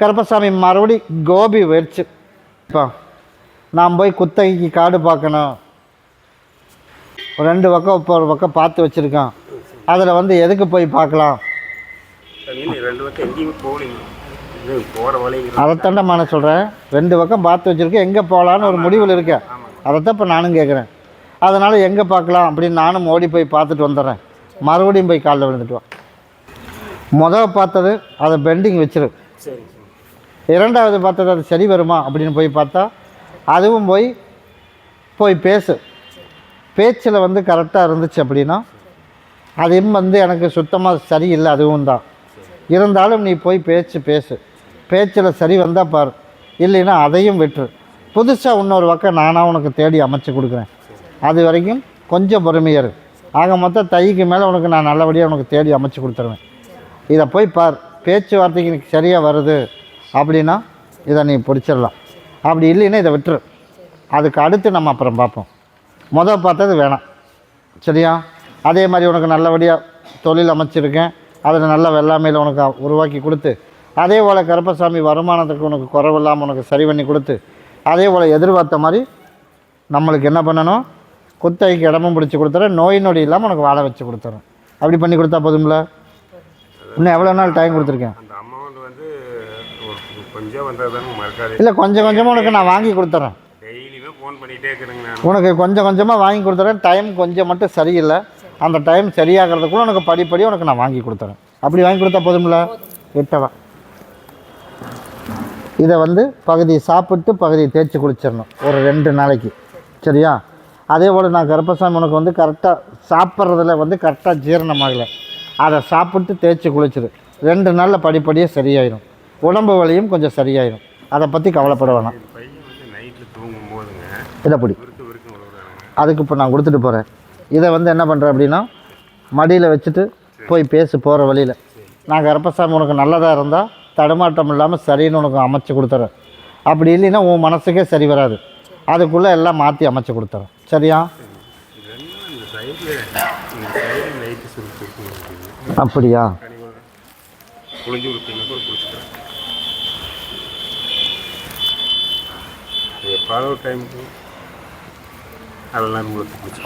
கருப்பசாமி மறுபடி கோபி வெடிச்சு இப்போ நான் போய் குத்தகைக்கு காடு பார்க்கணும். ரெண்டு பக்கம் இப்போ ஒரு பக்கம் பார்த்து வச்சுருக்கேன். அதில் வந்து எதுக்கு போய் பார்க்கலாம்? அதைத்தாண்டா நான் சொல்கிறேன் ரெண்டு பக்கம் பார்த்து வச்சுருக்கேன் எங்கே போகலான்னு ஒரு முடிவில் இருக்கேன் அதைத்தான் இப்போ நானும் கேட்குறேன் அதனால் எங்கே பார்க்கலாம் அப்படின்னு நானும் ஓடி போய் பார்த்துட்டு வந்துடுறேன். மறுபடியும் போய் காலில் விழுந்துட்டு வா. முதல் பார்த்தது அதை பெண்டிங் வச்சிரு. சரி. இரண்டாவது பார்த்தது அது சரி வருமா அப்படின்னு போய் பார்த்தா அதுவும் போய் போய் பேசு. பேச்சில் வந்து கரெக்டாக இருந்துச்சு அப்படின்னா அதையும் வந்து எனக்கு சுத்தமாக சரியில்லை அதுவும் தான். இருந்தாலும் நீ போய் பேச்சு பேசு. பேச்சில் சரி வந்தால் பாரு. இல்லைன்னா அதையும் விட்டுரு. புதுசாக இன்னொரு பக்கம் நானாக உனக்கு தேடி அமைச்சு கொடுக்குறேன். அது வரைக்கும் கொஞ்சம் பொறுமையாக இரு. ஆக மொத்தம் தைக்கு மேலே உனக்கு நான் நல்லபடியாக உனக்கு தேடி அமைச்சு கொடுத்துருவேன். இதை போய் பார். பேச்சுவார்த்தைக்கு எனக்கு சரியாக வருது. அப்படின்னா இதை நீ பிடிச்சிடலாம். அப்படி இல்லைன்னா இதை விட்டுரு. அதுக்கு அடுத்து நம்ம அப்புறம் பார்ப்போம். முதல் பார்த்தது வேணாம். சரியா? அதே மாதிரி உனக்கு நல்லபடியாக தொழில் அமைச்சிருக்கேன். அதில் நல்ல வெள்ளாமையில் உனக்கு உருவாக்கி கொடுத்து அதே போல் கருப்பசாமி வருமானத்துக்கு உனக்கு குறைவில்லாமல் உனக்கு சரி பண்ணி கொடுத்து அதே போல் எதிர்பார்த்த மாதிரி நம்மளுக்கு என்ன பண்ணணும்? குத்தகைக்கு இடமும் பிடிச்சி கொடுத்துறேன். நோய் நொடி இல்லாமல் உனக்கு வாழ வச்சு கொடுத்துறேன். அப்படி பண்ணி கொடுத்தா போதும்ல? இன்னும் எவ்வளோ நாள் டைம் கொடுத்துருக்கேன் அந்த அமௌண்ட் வந்து ஒரு கொஞ்சம் வந்தால் தானே மறக்காது. இல்லை கொஞ்சம் கொஞ்சமாக உனக்கு நான் வாங்கி கொடுத்துட்றேன் டெய்லியுமே ஃபோன் பண்ணிகிட்டே இருக்கிறேங்க நான். உனக்கு கொஞ்சம் கொஞ்சமாக வாங்கி கொடுத்துறேன். டைம் கொஞ்சம் மட்டும் சரியில்லை. அந்த டைம் சரியாகிறதுக்குள்ள உனக்கு படிப்படி உனக்கு நான் வாங்கி கொடுத்துறேன். அப்படி வாங்கி கொடுத்தா போதும்ல? விட்டவா இதை வந்து பகுதி சாப்பிட்டு பகுதியை தேய்ச்சி குளிச்சிடணும். ஒரு ரெண்டு நாளைக்கு. சரியா? அதே போல் நான் கருப்பசாமி உனக்கு வந்து கரெக்டாக சாப்பிட்றதுல வந்து கரெக்டாக ஜீரணமாகலை அதை சாப்பிட்டு தேய்ச்சி குளிச்சிரு. ரெண்டு நாளில் படிப்படியாக சரியாயிடும் உடம்பு வலியும் கொஞ்சம் சரியாயிடும் அதை பற்றி கவலைப்பட வேணாம். என் பையன் வந்து நைட்டில் தூங்கும் போதுங்க. இதை பிடி. விறுக்கு விறுக்கு விழுவுறாங்க அதுக்கு இப்போ நான் கொடுத்துட்டு போகிறேன் இதை வந்து என்ன பண்ணுறேன் அப்படின்னா மடியில் வச்சுட்டு போய் பேசு போகிற வழியில். நான் கருப்பசாமி உனக்கு நல்லதாக இருந்தால் தடுமாட்டம் இல்லாமல் சரின்னு உனக்கு அமைச்சு கொடுத்துறேன். அப்படி இல்லைன்னா உன் மனசுக்கே சரி வராது. அதுக்குள்ளே எல்லாம் மாற்றி அமைச்சு கொடுத்துறேன். சரியா? அப்படியா? ஃபாலோ டைமுக்கு அதெல்லாம் உங்களுக்கு பிடிச்ச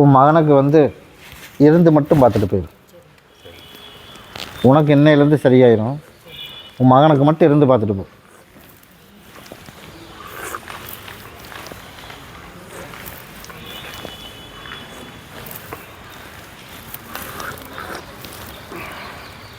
உன் மகனுக்கு வந்து இருந்து மட்டும் பார்த்துட்டு போயிடு உனக்கு என்னையிலேருந்து சரியாயிரும். உன் மகனுக்கு மட்டும் இருந்து பார்த்துட்டு போ.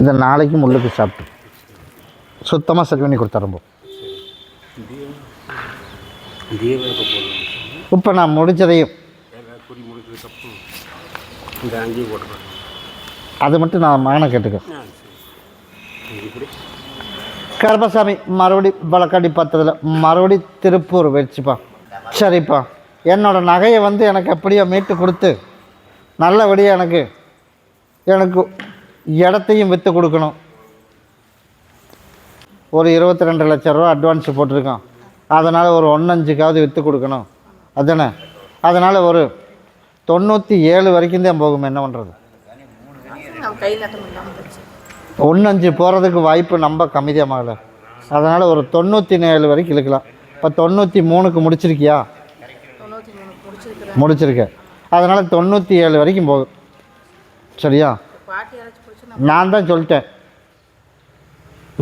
இந்த நாளைக்கு முள்ளுக்கு சாப்பிட்டு சுத்தமாக சரி பண்ணி கொடுத்துறோம் இப்போ நான் முடிஞ்சதையும். அது மட்டும் நான் மகனை கேட்டுக்க கருப்பசாமி மறுபடி வழக்காடி பார்த்ததில் மறுபடி திருப்பூர் வச்சுப்பா. சரிப்பா. என்னோட நகையை வந்து எனக்கு எப்படியோ மீட்டு கொடுத்து நல்லபடியாக எனக்கு எனக்கு இடத்தையும் விற்று கொடுக்கணும். ஒரு இருபத்தி ரெண்டு லட்ச ரூபா அட்வான்ஸ் போட்டிருக்கான். அதனால் ஒரு ஒன்னஞ்சுக்காவது விற்று கொடுக்கணும். அதானே அதனால் ஒரு தொண்ணூற்றி ஏழு வரைக்கும் தான் போகும் என்ன பண்ணுறது ஒன்னஞ்சு போகிறதுக்கு வாய்ப்பு நம்ம கம்மி அதனால் ஒரு தொண்ணூற்றி ஏழு வரைக்கும் இழுக்கலாம். இப்போ தொண்ணூற்றி மூணுக்கு முடிச்சிருக்கியா? முடிச்சிருக்க. அதனால் தொண்ணூற்றி ஏழு வரைக்கும் போகும் சரியா? நான் தான் சொல்லிட்டேன்.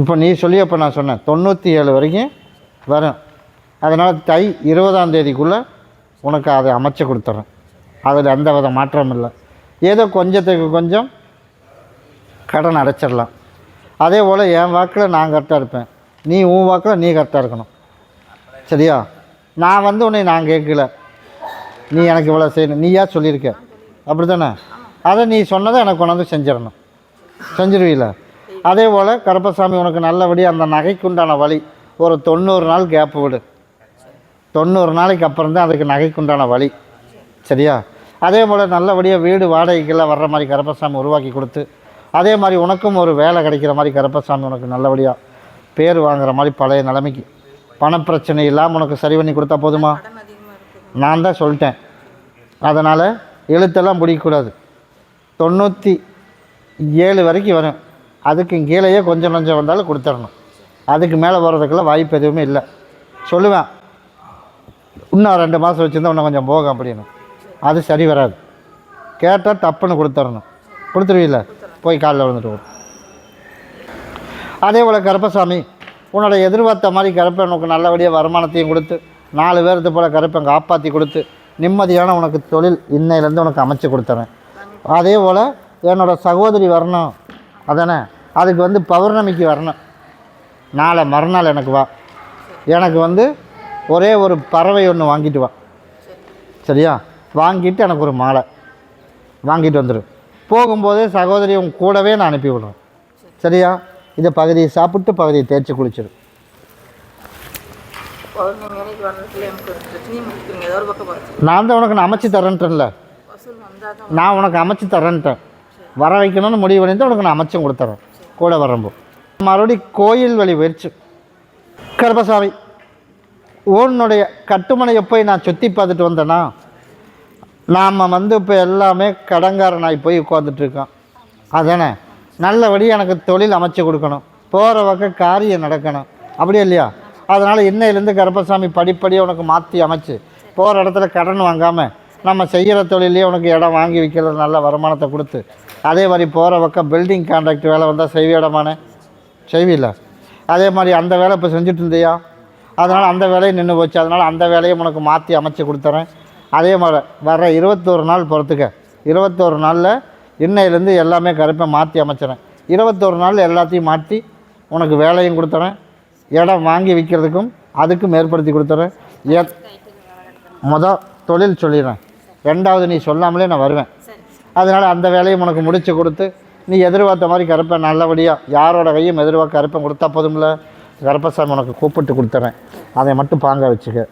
இப்போ நீ சொல்லி அப்போ நான் சொன்னேன். தொண்ணூற்றி ஏழு வரைக்கும் வரும். அதனால் தை இருபதாம் தேதிக்குள்ளே உனக்கு அதை அமைச்சு கொடுத்துட்றேன். அதில் எந்த வித மாற்றமும் இல்லை. ஏதோ கொஞ்சத்துக்கு கொஞ்சம் கடன் அடைச்சிடலாம். அதே போல் என் வாக்கில் நான் கரெக்டாக இருப்பேன். நீ உன் வாக்கில் நீ கரெக்டாக இருக்கணும். சரியா? நான் வந்து உன்னை நான் கேட்கல. நீ எனக்கு இவ்வளோ செய்யணும். நீயா சொல்லியிருக்க. அப்படி தானே? அதை நீ சொன்னதை எனக்கு கொண்டாந்து செஞ்சிடணும். செஞ்சிருவீல? அதே போல் கருப்பசாமி உனக்கு நல்லபடியாக அந்த நகைக்குண்டான வழி ஒரு தொண்ணூறு நாள் கேப் விடு. தொண்ணூறு நாளைக்கு அப்புறம் தான் அதுக்கு நகைக்குண்டான வழி. சரியா? அதே போல் நல்லபடியாக வீடு வாடகைக்கெல்லாம் வர்ற மாதிரி கருப்பசாமி உருவாக்கி கொடுத்து அதே மாதிரி உனக்கும் ஒரு வேலை கிடைக்கிற மாதிரி கருப்பசாமி உனக்கு நல்லபடியாக பேர் வாங்குற மாதிரி பழைய நிலைமைக்கு. பணப்பிரச்சனை இல்லாமல் உனக்கு சரி பண்ணி கொடுத்தா போதுமா? நான் தான் சொல்லிட்டேன். அதனால் எழுத்தெல்லாம் பிடிக்கக்கூடாது தொண்ணூற்றி ஏழு வரைக்கும் வரும். அதுக்கு கீழேயே கொஞ்சம் கொஞ்சம் வந்தாலும் கொடுத்துடணும். அதுக்கு மேலே வர்றதுக்கெல்லாம் வாய்ப்பு எதுவுமே இல்லை. சொல்லுவேன். இன்னும் ரெண்டு மாதம் வச்சுருந்தா இன்னும் கொஞ்சம் போகும் அப்படின்னு. அது சரி வராது. கேட்டால் தப்புன்னு கொடுத்துடணும் கொடுத்துருவீல்ல? போய் காலில் விழுந்துட்டு வரும். அதே போல் கருப்பசாமி உன்னோட எதிர்பார்த்த மாதிரி கருப்பன் உனக்கு நல்லபடியாக வருமானத்தையும் கொடுத்து நாலு பேர்த்து போல் கருப்பன் காப்பாற்றி கொடுத்து நிம்மதியான உனக்கு தொழில் இன்னையிலேருந்து உனக்கு அமைச்சு கொடுத்துறேன். அதே போல் என்னோடய சகோதரி வரணும். அதானே? அதுக்கு வந்து பௌர்ணமிக்கு வரணும். நாளை மறுநாள் எனக்கு வா. எனக்கு வந்து ஒரே ஒரு பறவை ஒன்று வாங்கிட்டு வா. சரியா? வாங்கிட்டு எனக்கு ஒரு மாலை. வாங்கிட்டு வந்துடு போகும்போதே சகோதரி உன் கூடவே நான் அனுப்பி விடுறேன். சரியா? இதை பகுதியை சாப்பிட்டு பகுதியை தேய்ச்சி குளிச்சிடு பௌர்ணமி அன்னைக்கு வர்றதுக்குள்ள எனக்கு ஒரு பிரச்சனையும் முடிக்கிறீங்க ஏதோ ஒரு பக்கம் பார்த்து நான் தான் உனக்கு நான் அமைச்சு தரேன்ட்டேன்ல. நான் உனக்கு அமைச்சு தரேன்ட்டேன். வர வைக்கணும்னு முடிவு பண்ணிட்டு உனக்கு நான் அமைச்சும் கொடுத்துறேன். கூட வரம்போ மறுபடி கோயில் வழி போயிடுச்சு கருப்பசாமி. உன்னுடைய கட்டுமனையை போய் நான் சுற்றி பார்த்துட்டு வந்தேன்னா நாம் வந்து இப்போ எல்லாமே கடங்காரனாய் போய் உட்காந்துட்ருக்கோம் அதானே? நல்லபடி எனக்கு தொழில் அமைச்சு கொடுக்கணும். போகிற பக்கம் காரியம் நடக்கணும். அப்படியே இல்லையா? அதனால் இன்னையிலேருந்து கருப்பசாமி படிப்படியாக உனக்கு மாற்றி அமைச்சு போகிற இடத்துல கடன் வாங்காமல் நம்ம செய்கிற தொழிலே உனக்கு இடம் வாங்கி விற்கிறது நல்ல வருமானத்தை கொடுத்து அதே மாதிரி போகிற பக்கம் பில்டிங் கான்ட்ராக்ட் வேலை வந்தால் செய்விடமானே செய்வில்ல. அதே மாதிரி அந்த வேலை இப்போ செஞ்சுட்டு இருந்தியா? அதனால் அந்த வேலையும் நின்று போச்சு. அதனால் அந்த வேலையும் உனக்கு மாற்றி அமைச்சு கொடுத்துறேன். அதே மாதிரி வர இருபத்தோரு நாள் பொறுத்துக்க. இருபத்தோரு நாளில் இன்னையிலேருந்து எல்லாமே கருப்பை மாற்றி அமைச்சிறேன். இருபத்தோரு நாள் எல்லாத்தையும் மாற்றி உனக்கு வேலையும் கொடுத்துறேன். இடம் வாங்கி விற்கிறதுக்கும் அதுக்கும் ஏற்படுத்தி கொடுத்துறேன். ஏ மொதல் தொழில் சொல்லிடுறேன். ரெண்டாவது நீ சொல்லாமலே நான் வருவேன். அதனால் அந்த வேலையும் உனக்கு முடித்து கொடுத்து நீ எதிர்பார்த்த மாதிரி கருப்பை நல்லபடியாக யாரோட கையும் எதிர்பார்க்க கருப்பை கொடுத்தா போதும்ல? கருப்பசாமி உனக்கு கூப்பிட்டு கொடுத்துறேன். அதை மட்டும் பாங்க வச்சுக்க.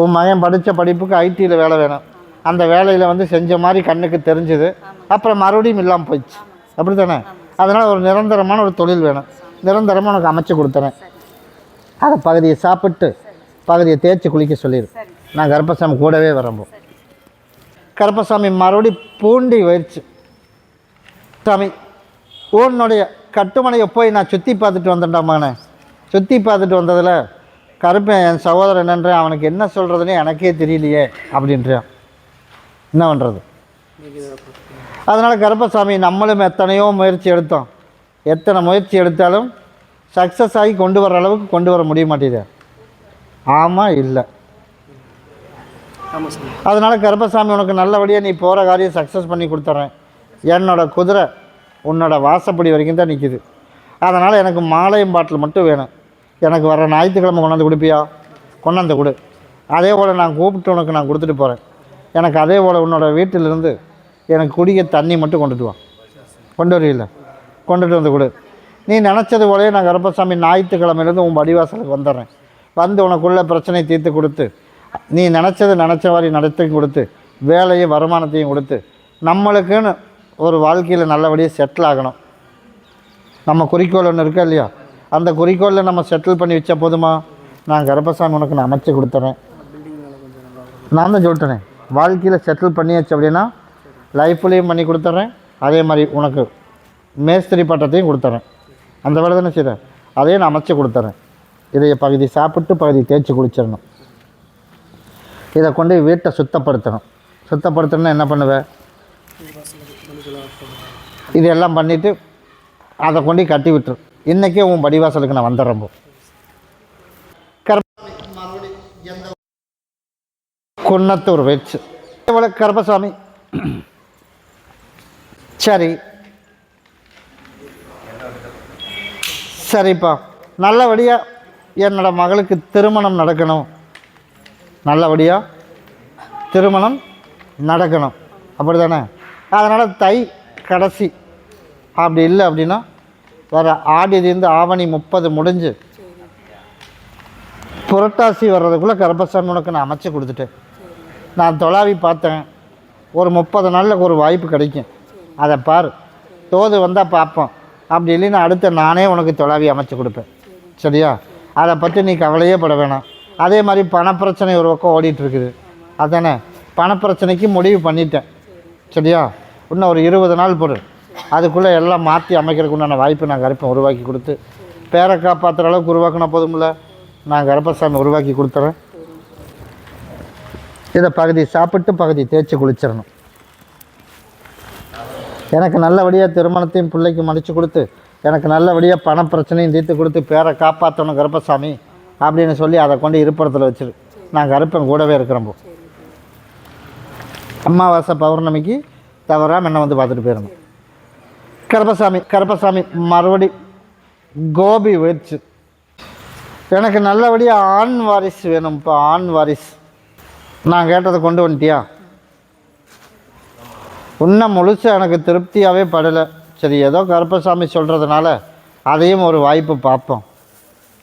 உன் மகன் படித்த படிப்புக்கு ஐடியில் வேலை வேணும். அந்த வேலையில் வந்து செஞ்ச மாதிரி கண்ணுக்கு தெரிஞ்சுது. அப்புறம் மறுபடியும் இல்லாமல் போயிடுச்சு. அப்படி தானே அதனால் ஒரு நிரந்தரமான ஒரு தொழில் வேணும். நிரந்தரமாக உனக்கு அமைச்சு கொடுத்துறேன். அதை பகுதியை சாப்பிட்டு பகுதியை தேய்ச்சி குளிக்க சொல்லிடு. நான் கருப்பசாமி கூடவே வரம்போம் கருப்பசாமி மறுபடி பூண்டி போயிடுச்சு சாமி உன்னுடைய கட்டுமனையை போய் நான் சுற்றி பார்த்துட்டு வந்தேன்டா மகனே. சுற்றி பார்த்துட்டு வந்ததில் கருப்பன் என் சகோதரன் என்னன்ற அவனுக்கு என்ன சொல்கிறதுனே எனக்கே தெரியலையே அப்படின்றான். என்ன பண்ணுறது அதனால் கருப்பசாமி நம்மளும் எத்தனையோ முயற்சி எடுத்தோம். எத்தனை முயற்சி எடுத்தாலும் சக்ஸஸ் ஆகி கொண்டு வர அளவுக்கு கொண்டு வர முடிய மாட்டேங்குது. ஆமாம் இல்லை. அதனால் கருப்பசாமி உனக்கு நல்லபடியாக நீ போகிற காரியம் சக்ஸஸ் பண்ணி கொடுத்துட்றேன். என்னோட குதிரை உன்னோட வாசப்படி வரைக்கும் தான் நிற்கிது அதனால் எனக்கு மாலையும் பாட்டில் மட்டும் வேணும். எனக்கு வர ஞாயிற்றுக்கிழமை கொண்டாந்து கொடுப்பியா? கொண்டாந்து கொடு. அதே போல் நான் கூப்பிட்டு உனக்கு நான் கொடுத்துட்டு போகிறேன் எனக்கு அதே போல் உன்னோட வீட்டிலிருந்து எனக்கு குடிக்க தண்ணி மட்டும் கொண்டுட்டு வா. கொண்டு வருவில்ல கொண்டுட்டு வந்து கொடு. நீ நினச்சது போலயே நான் கருப்பசாமி ஞாயிற்றுக்கிழமையிலேருந்து உன் வடிவாசலுக்கு வந்துடுறேன். வந்து உனக்குள்ள பிரச்சனை தீர்த்து கொடுத்து நீ நினச்சது நினச்ச மாதிரி நடத்தையும் கொடுத்து வேலையும் வருமானத்தையும் கொடுத்து நம்மளுக்குன்னு ஒரு வாழ்க்கையில் நல்லபடியாக செட்டில் ஆகணும். நம்ம குறிக்கோள் ஒன்று இருக்கா இல்லையா? அந்த குறிக்கோளில் நம்ம செட்டில் பண்ணி வச்சா போதுமா? நான் கருப்பசாமி உனக்கு நான் அமைச்சு கொடுத்துறேன். நான் தான் சொல்லிட்டேனே. வாழ்க்கையில் செட்டில் பண்ணியாச்சு அப்படின்னா லைஃப்லேயும் பண்ணி கொடுத்துட்றேன் அதே மாதிரி உனக்கு மேஸ்திரி பட்டத்தையும் கொடுத்துட்றேன் அந்த வேலை தானே செய்கிறேன் அதையும் நான் அமைச்சு கொடுத்துட்றேன் இதை பகுதி சாப்பிட்டு பகுதி தேய்ச்சி குளிச்சிடணும். இதை கொண்டு வீட்டை சுத்தப்படுத்தணும். சுத்தப்படுத்தணும்னா என்ன பண்ணுவேன் இதெல்லாம் பண்ணிவிட்டு அதை கொண்டு கட்டி விட்டுரு. இன்றைக்கே உன் படிவாசலுக்கு நான் வந்துடுறேன் போ. குன்னத்தூர் வச்சு. இவ்வளோ கருப்பசாமி. சரி. சரிப்பா. நல்லபடியாக என்னோட மகளுக்கு திருமணம் நடக்கணும். நல்லபடியாக திருமணம் நடக்கணும். அப்படி தானே அதனால் தை கடைசி அப்படி இல்லை அப்படின்னா வர ஆடியிலேருந்து ஆவணி முப்பது முடிஞ்சு புரட்டாசி வர்றதுக்குள்ளே கர்ப்பசாமி உனக்கு நான் அமைச்சு கொடுத்துட்டேன். நான் தொலாவி பார்த்தேன். ஒரு முப்பது நாளில் ஒரு வாய்ப்பு கிடைக்கும். அதை பார். தோது வந்தால் பார்ப்போம். அப்படி இல்லைன்னா அடுத்த நானே உனக்கு தொலாவி அமைச்சு கொடுப்பேன். சரியா? அதை பற்றி நீ கவலையே பட வேணாம். அதே மாதிரி பணப்பிரச்சனை ஒரு பக்கம் ஓடிட்டுருக்குது. அதானே? பணப்பிரச்சனைக்கு முடிவு பண்ணிட்டேன். சரியா? இன்னும் ஒரு இருபது நாள் பொருள் அதுக்குள்ளே எல்லாம் மாற்றி அமைக்கிறதுக்கு உண்டான வாய்ப்பு நான் கருப்பை உருவாக்கி கொடுத்து பேரை காப்பாற்றுற அளவுக்கு உருவாக்கினா போதும்ல? நான் கருப்பசாமி உருவாக்கி கொடுத்துறேன். இதை பகுதி சாப்பிட்டு பகுதி தேய்ச்சி குளிச்சிடணும். எனக்கு நல்லபடியாக திருமணத்தையும் பிள்ளைக்கு மடித்து கொடுத்து எனக்கு நல்லபடியாக பண பிரச்சனையும் தீர்த்து கொடுத்து பேரை காப்பாற்றணும் கருப்பசாமி அப்படின்னு சொல்லி அதை கொண்டு இருப்பிடத்தில் வச்சிரு. நான் கருப்பன் கூடவே இருக்கிறேன் அம்மாவாசை அமாவாசை பௌர்ணமிக்கு தவறாமல் என்னை வந்து பார்த்துட்டு போயிடணும். கருப்பசாமி கருப்பசாமி மறுபடி கோபி வெச்சு. எனக்கு நல்லபடியாக ஆண் வாரிசு வேணும்ப்பா ஆண் வாரிசு. நான் கேட்டதை கொண்டு வந்துட்டியா? இன்னும் முழுசு எனக்கு திருப்தியாகவே படலை. சரி ஏதோ கருப்பசாமி சொல்கிறதுனால அதையும் ஒரு வாய்ப்பு பார்ப்போம்.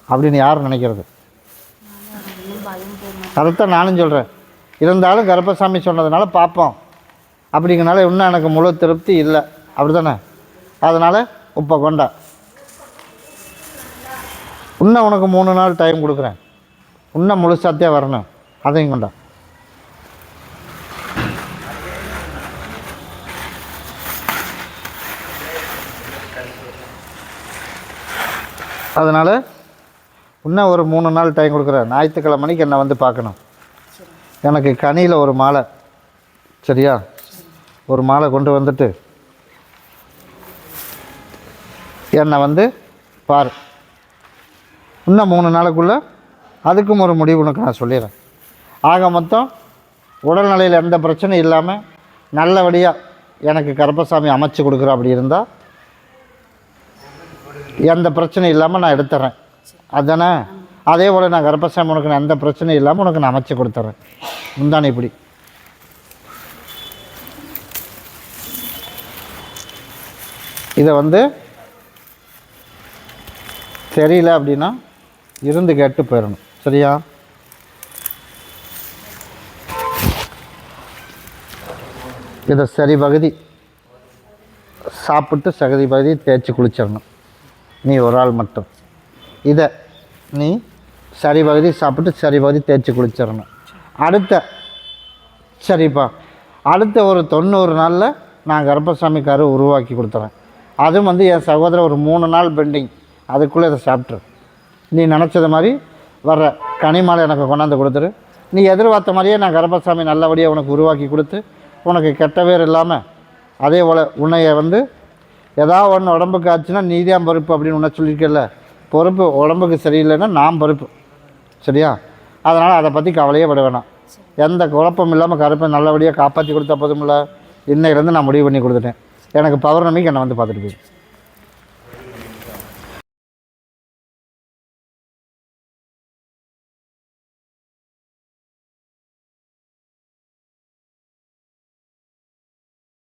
அப்படின்னு யார் நினைக்கிறது? அதைத்தான் நானும் சொல்கிறேன் இருந்தாலும் கருப்பசாமி சொன்னதுனால பார்ப்போம். அப்படிங்கிறனால இன்னும் எனக்கு முழு திருப்தி இல்லை. அப்படி தானே அதனால் இப்போ கொண்டா. இன்னும் உனக்கு மூணு நாள் டைம் கொடுக்குறேன். இன்னும் முழுசாத்தே வரணும். அதையும் கொண்டா. அதனால் இன்னும் ஒரு மூணு நாள் டைம் கொடுக்குறேன். ஞாயிற்றுக்கிழமை மணிக்கு என்னை வந்து பார்க்கணும். எனக்கு கனியில் ஒரு மாலை. சரியா? ஒரு மாலை கொண்டு வந்துட்டு என்னை வந்து பார். இன்னும் மூணு நாளுக்குள்ளே அதுக்கும் ஒரு முடிவு உனக்கு நான் சொல்லிடுறேன். ஆக மொத்தம் உடல்நிலையில் எந்த பிரச்சனையும் இல்லாமல் நல்லபடியாக எனக்கு கருப்பசாமி அமைச்சு கொடுக்குற அப்படி இருந்தால் எந்த பிரச்சனையும் இல்லாமல் நான் எடுத்துறேன். அதானே? அதே போல் நான் கருப்பசாமி உனக்கு நான் எந்த பிரச்சனையும் இல்லாமல் உனக்கு நான் அமைச்சு கொடுத்துட்றேன் முந்தானே இப்படி. இதை வந்து தெரியல அப்படின்னா இருந்து கேட்டு போயிடணும். சரியா? இதை சரி பகுதி. சாப்பிட்டு சகதி பகுதி தேய்ச்சி குளிச்சிடணும். நீ ஒரு ஆள் மட்டும். இதை நீ சரி பகுதி சாப்பிட்டு சரி பகுதி தேய்ச்சி குளிச்சிடணும். அடுத்த சரிப்பா. அடுத்த ஒரு தொண்ணூறு நாளில் நான் கர்ப்பசாமி கரு உருவாக்கி கொடுத்துறேன். அதுவும் வந்து என் சகோதரர் ஒரு மூணு நாள் பெண்டிங் அதுக்குள்ளே இதை சாப்பிட்ரு. நீ நினச்சது மாதிரி வர்ற கனிமாலை எனக்கு கொண்டாந்து கொடுத்துரு. நீ எதிர்பார்த்த மாதிரியே நான் கர்ப்பசாமி நல்லபடியாக உனக்கு உருவாக்கி கொடுத்து உனக்கு கெட்ட பேர் இல்லாமல் அதே போல் உன்னைய வந்து ஏதாவது ஒன்று உடம்புக்கு ஆச்சுன்னா நீதான் பொறுப்பு அப்படின்னு உன்னை சொல்லியிருக்கல பொறுப்பு உடம்புக்கு சரியில்லைன்னா நான் பொறுப்பு. சரியா? அதனால் அதை பற்றி கவலையே பட வேணாம். எந்த குழப்பம் இல்லாமல் கருப்பை நல்லபடியாக காப்பாற்றி கொடுத்தா போதுமில்ல இன்னையிலேருந்து நான் முடிவு பண்ணி கொடுத்துட்டேன். எனக்கு பௌர்ணமிக்கு என்னை வந்து பார்த்துட்டு போயிடுச்சு